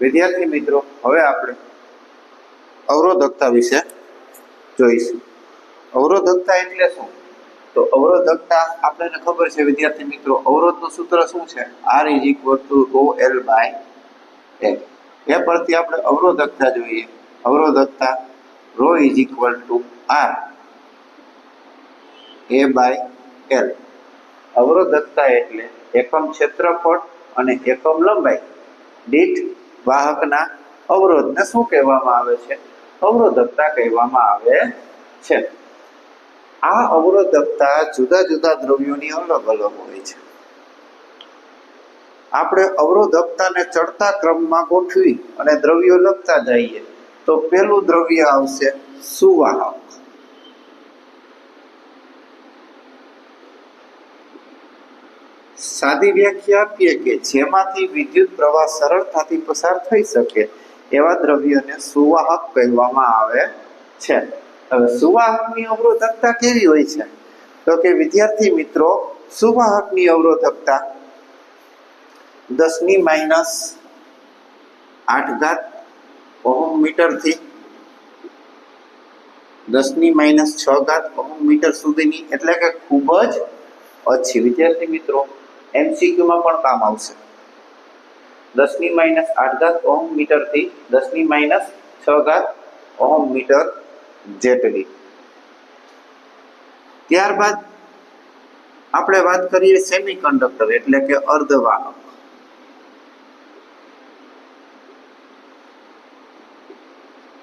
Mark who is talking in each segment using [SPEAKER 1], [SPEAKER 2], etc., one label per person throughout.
[SPEAKER 1] વિદ્યાર્થી મિત્રો, હવે આપણે અવરોધકતા વિશે જોઈશું. અવરોધકતા એટલે શું? તો અવરોધકતા આપણને ખબર છે વિદ્યાર્થી મિત્રો, અવરોધનું સૂત્ર શું છે? R is equal to rho L by L A પરથી આપણે અવરોધકતા જોઈએ. અવરોધકતા rho is equal to R A by L અવરોધકતા એટલે એકમ ક્ષેત્રફળ અને એકમ લંબાઈ. દીઠ વાહકના અવરોધને શું કહેવામાં આવે છે? અવરોધકતા કહેવામાં આવે છે. આ અવરોધકતા જુદા જુદા દ્રવ્યોની અલગ અલગ હોય છે. આપણે અવરોધકતાને ચડતા ક્રમમાં ગોઠવી અને દ્રવ્યો લખતા જઈએ તો પહેલું દ્રવ્ય આવશે સુવાહક. સાદી વ્યાખ્યા આપીએ કે જેમાંથી વિદ્યુત પ્રવાહ સરળતાથી પસાર થઈ શકે એવા દ્રવ્યને સુવાહક કહેવામાં આવે છે. હવે સુવાહકની અવરોધકતા કેવી હોય છે? તો કે વિદ્યાર્થી મિત્રો, સુવાહકની અવરોધકતા દસની માઇનસ આઠ ઘાત ઓહમ મીટરથી દસની માઇનસ છ ઘાત ઓહમ મીટર સુધીની, એટલે કે ખૂબ જ ઓછી. વિદ્યાર્થી મિત્રો એમસીક્યુમાં પણ કામ આવશે. દસની માઇનસ આઠ ઘાત ઓહમ મીટરથી દસની માઇનસ છ ઘાત ઓહમ મીટર જેટલી. ત્યારબાદ આપણે વાત કરીએ સેમી કંડક્ટર એટલે કે અર્ધવાહક.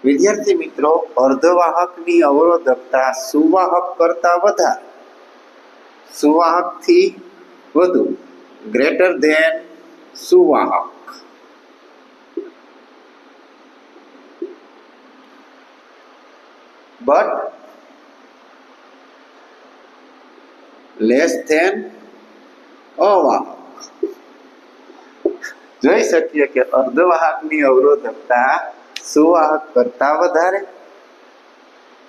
[SPEAKER 1] વિદ્યાર્થી મિત્રો, અર્ધવાહકની અવરોધકતા સુવાહક કરતા વધારે. સુવાહકથી વધુ. ગ્રેટર ધેન સુવાહક બટ લેસ ધેન અવાહક જોઈ શકીએ કે અર્ધવાહકની અવરોધકતા સુવાહક કરતા વધારે,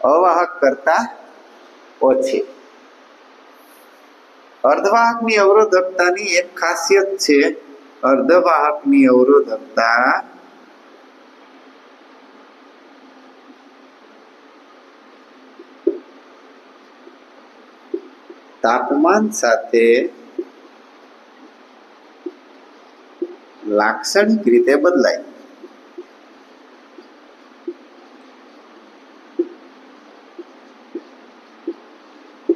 [SPEAKER 1] અવાહક કરતા ઓછી. અર્ધવાહકની અવરોધકતાની એક ખાસિયત છે. અર્ધવાહકની અવરોધકતા તાપમાન સાથે લાક્ષણિક રીતે બદલાય.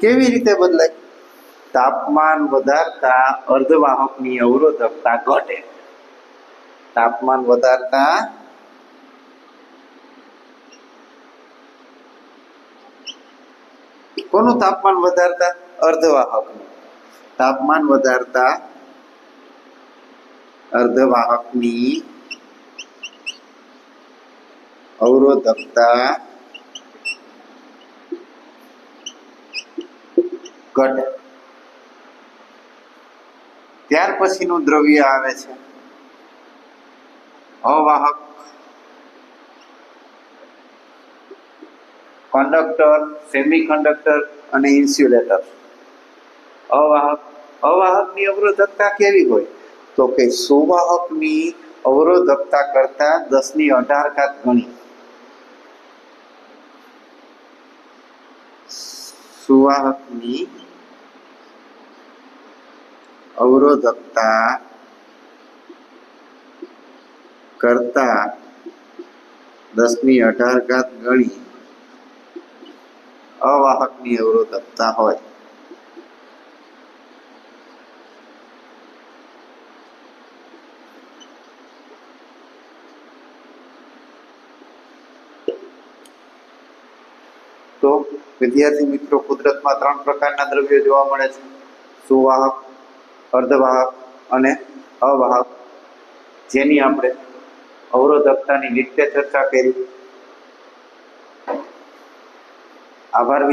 [SPEAKER 1] કેવી રીતે બદલાય? તાપમાન વધારતા અર્ધવાહકની અવરોધકતા ઘટે. તાપમાન વધારતા કોનું તાપમાન વધારતા? અર્ધવાહકનું. તાપમાન વધારતા અર્ધવાહકની અવરોધકતા ઘટે. ત્યાર પછીનું દ્રવ્ય આવે છે. અવાહક કંડક્ટર સેમી કંડક્ટર અને ઇન્સ્યુલેટર અવાહક, અવાહકની અવરોધકતા કેવી હોય? તો કે સુવાહકની અવરોધકતા કરતા દસની અઢાર કાત ગણી સુવાહકની અવરોધકતા કરતા દસની અઢાર ઘાત ગણી અવાહકની અવરોધકતા હોય. તો વિદ્યાર્થી મિત્રો, કુદરતમાં ત્રણ પ્રકારના દ્રવ્યો જોવા મળે છે. સુવાહક અર્ધવાહક અને અવાહક જેની આપણે અવરોધકતાની નિત્ય ચર્ચા કરી. આભાર